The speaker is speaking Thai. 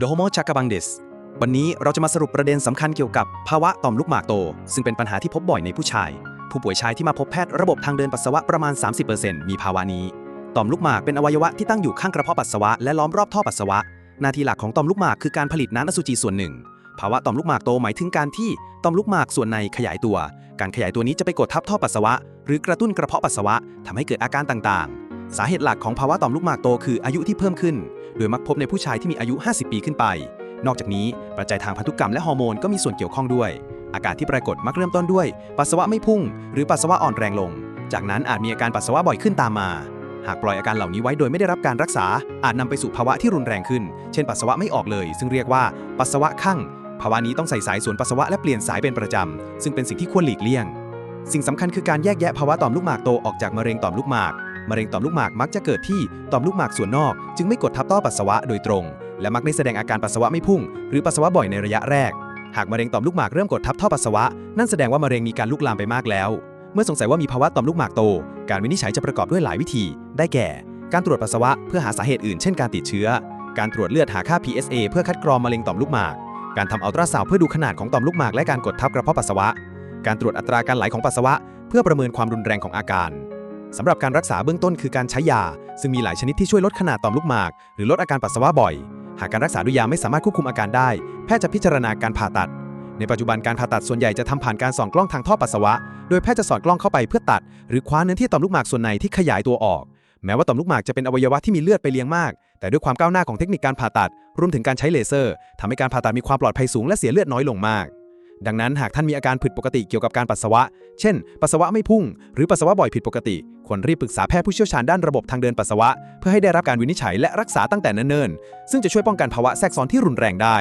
The Homo c h a k a b a n g d e s วันนี้เราจะมาสรุปประเด็นสำคัญเกี่ยวกับภาวะต่อมลูกหมากโต ซึ่งเป็นปัญหาที่พบบ่อยในผู้ชาย ผู้ป่วยชายที่มาพบแพทย์ระบบทางเดินปัสสาวะประมาณ 30%มีภาวะนี้ ต่อมลูกหมากเป็นอวัยวะที่ตั้งอยู่ข้างกระเพาะปัสสาวะและล้อมรอบท่อปัสสาวะ หน้าที่หลักของต่อมลูกหมากคือการผลิตน้ำอสุจิส่วนหนึ่ง ภาวะต่อมลูกหมากโตหมายถึงการที่ต่อมลูกหมากส่วนในขยายตัว การขยายตัวนี้จะไปกดทับท่อปัสสาวะ หรือกระตุ้นกระเพาะปัสสาวะทำให้เกิดอาการต่างๆ สาเหตุหลักของภาวะต่อมลูกหมากโตคืออายุที่เพิ่มขึ้น โดยมักพบในผู้ชายที่มีอายุ 50 ปีขึ้นไป นอกจากนี้ปัจจัยทางพันธุกรรมและฮอร์โมนก็มีส่วนเกี่ยวข้องด้วย อาการที่ปรากฏมักเริ่มต้นด้วย ปัสสาวะไม่พุ่ง หรือปัสสาวะอ่อนแรงลง จากนั้นอาจมีอาการปัสสาวะบ่อยขึ้นตามมา หากปล่อยอาการเหล่านี้ไว้โดยไม่ได้รับการรักษา อาจนำไปสู่ภาวะที่รุนแรงขึ้น เช่น ปัสสาวะไม่ออกเลย ซึ่งเรียกว่าปัสสาวะข้างภาวะนี้ต้องใส่สายสวนปัสสาวะและเปลี่ยนสายเป็นประจำซึ่งเป็นสิ่งที่ควรหลีกเลี่ยง สิ่งสำคัญคือการแยกแยะภาวะต่อมลูกหมากโตออกจากมะเร็งต่อมลูกหมาก มะเร็งต่อมลูกหมากมักจะเกิดที่ต่อมลูกหมากส่วนนอก จึงไม่กดทับท่อปัสสาวะโดยตรง และมักไม่แสดงอาการปัสสาวะไม่พุ่ง หรือปัสสาวะบ่อยในระยะแรก หากมะเร็งต่อมลูกหมากเริ่มกดทับท่อปัสสาวะ นั่นแสดงว่ามะเร็งมีการลุกลามไปมากแล้ว เมื่อสงสัยว่ามีภาวะต่อมลูกหมากโต การวินิจฉัยจะประกอบด้วยหลายวิธี ได้แก่ การตรวจปัสสาวะเพื่อหาสาเหตุอื่น เช่นการติดเชื้อ การตรวจเลือดหาค่า PSA เพื่อคัดกรองมะเร็งต่อมลูกหมาก การทำอัลตราซาวด์เพื่อดูขนาดของต่อมลูกหมากและการกดทับกระเพาะปัสสาวะ การตรวจอัตราการไหลของปัสสาวะ เพื่อประเมินความรุนแรงของอาการ สำหรับการรักษาเบื้องต้นคือการใช้ยา ซึ่งมีหลายชนิดที่ช่วยลดขนาดต่อมลูกหมาก หรือลดอาการปัสสาวะบ่อย หากการรักษาด้วยยาไม่สามารถควบคุมอาการได้ แพทย์จะพิจารณาการผ่าตัด ในปัจจุบันการผ่าตัดส่วนใหญ่จะทำผ่านการส่องกล้องทางท่อปัสสาวะ โดยแพทย์จะสอดกล้องเข้าไปเพื่อตัด หรือคว้าเนื้อที่ต่อมลูกหมากส่วนในที่ขยายตัวออก แม้ว่าต่อมลูกหมากจะเป็นอวัยวะที่มีเลือดไปเลี้ยงมาก แต่ด้วยความก้าวหน้าของเทคนิคการผ่าตัด รวมถึงการใช้เลเซอร์ทำให้การผ่าตัดมีความปลอดภัยสูงและเสียเลือดน้อยลงมาก ดังนั้นหากท่านมีอาการผิดปกติเกี่ยวกับการปัสสาวะ เช่น ปัสสาวะไม่พุ่ง หรือปัสสาวะบ่อยผิดปกติ ควรรีบปรึกษาแพทย์ผู้เชี่ยวชาญด้านระบบทางเดินปัสสาวะ เพื่อให้ได้รับการวินิจฉัยและรักษาตั้งแต่เนิ่นๆ ซึ่งจะช่วยป้องกันภาวะแทรกซ้อนที่รุนแรงได้